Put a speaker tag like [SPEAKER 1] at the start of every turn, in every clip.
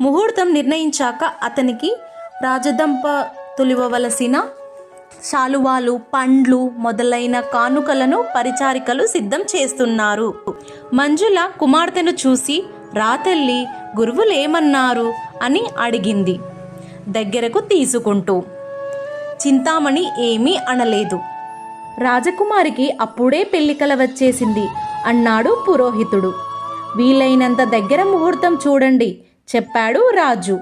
[SPEAKER 1] ముహూర్తం నిర్ణయించాక అతనికి రాజదంప తొలివవలసిన శాలువాలు పండ్లు మొదలైన కానుకలను పరిచారికలు సిద్ధం చేస్తున్నారు. మంజుల కుమార్తెను చూసి రాతల్లి గురువులేమన్నారు? అని అడిగింది. దగ్గరకు తీసుకుంటూ చింతామణి ఏమీ అనలేదు. రాజకుమారికి అప్పుడే పెళ్ళికల వచ్చేసింది. అన్నాడు పురోహితుడు. వీలైనంత దగ్గర ముహూర్తం చూడండి. చెప్పాడు రాజు.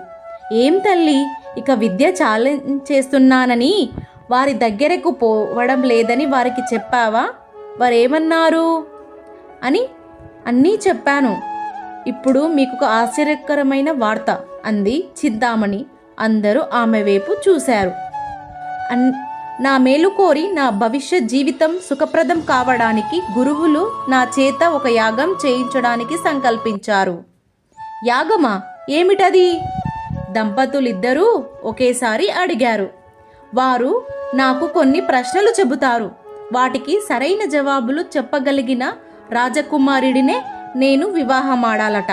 [SPEAKER 1] ఏం తల్లి ఇక విద్య ఛాలెంజ్ చేస్తున్నానని వారి దగ్గరకు పోవడం లేదని వారికి చెప్పావా? వారేమన్నారు? అని అన్నీ చెప్పాను. ఇప్పుడు మీకు ఒక ఆశ్చర్యకరమైన వార్త అంది చిద్దామణి. అందరూ ఆమె వైపు చూశారు. అన్ నా మేలు కోరి నా భవిష్యత్ జీవితం సుఖప్రదం కావడానికి గురువులు నా చేత ఒక యాగం చేయించడానికి సంకల్పించారు. యాగమా? ఏమిటది? దంపతులిద్దరూ ఒకేసారి అడిగారు. వారు నాకు కొన్ని ప్రశ్నలు చెబుతారు. వాటికి సరైన జవాబులు చెప్పగలిగిన రాజకుమారుడినే నేను వివాహమాడాలట.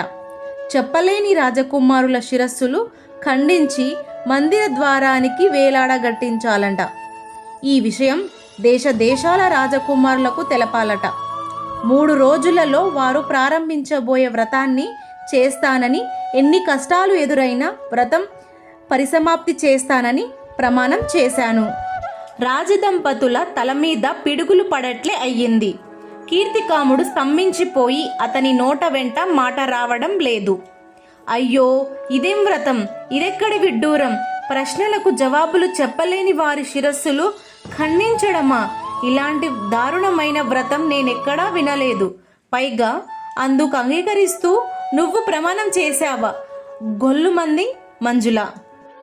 [SPEAKER 1] చెప్పలేని రాజకుమారుల శిరస్సులు ఖండించి మందిర ద్వారానికి వేలాడగట్టించాలంట. ఈ విషయం దేశ దేశాల రాజకుమారులకు తెలపాలట. మూడు రోజులలో వారు ప్రారంభించబోయే వ్రతాన్ని చేస్తానని ఎన్ని కష్టాలు ఎదురైనా వ్రతం పరిసమాప్తి చేస్తానని ప్రమాణం చేశాను. రాజదంపతుల తల మీద పిడుగులు పడట్లే అయ్యింది. కీర్తికాముడు స్తంభించిపోయి అతని నోట వెంట మాట రావడం లేదు. అయ్యో ఇదేం వ్రతం? ఇదెక్కడి విడ్డూరం? ప్రశ్నలకు జవాబులు చెప్పలేని వారి శిరస్సులు ఖండించడమా? ఇలాంటి దారుణమైన వ్రతం నేనెక్కడా వినలేదు. పైగా అందుకు అంగీకరిస్తూ నువ్వు ప్రమాణం చేశావా? గొల్లుమంది మంజుల.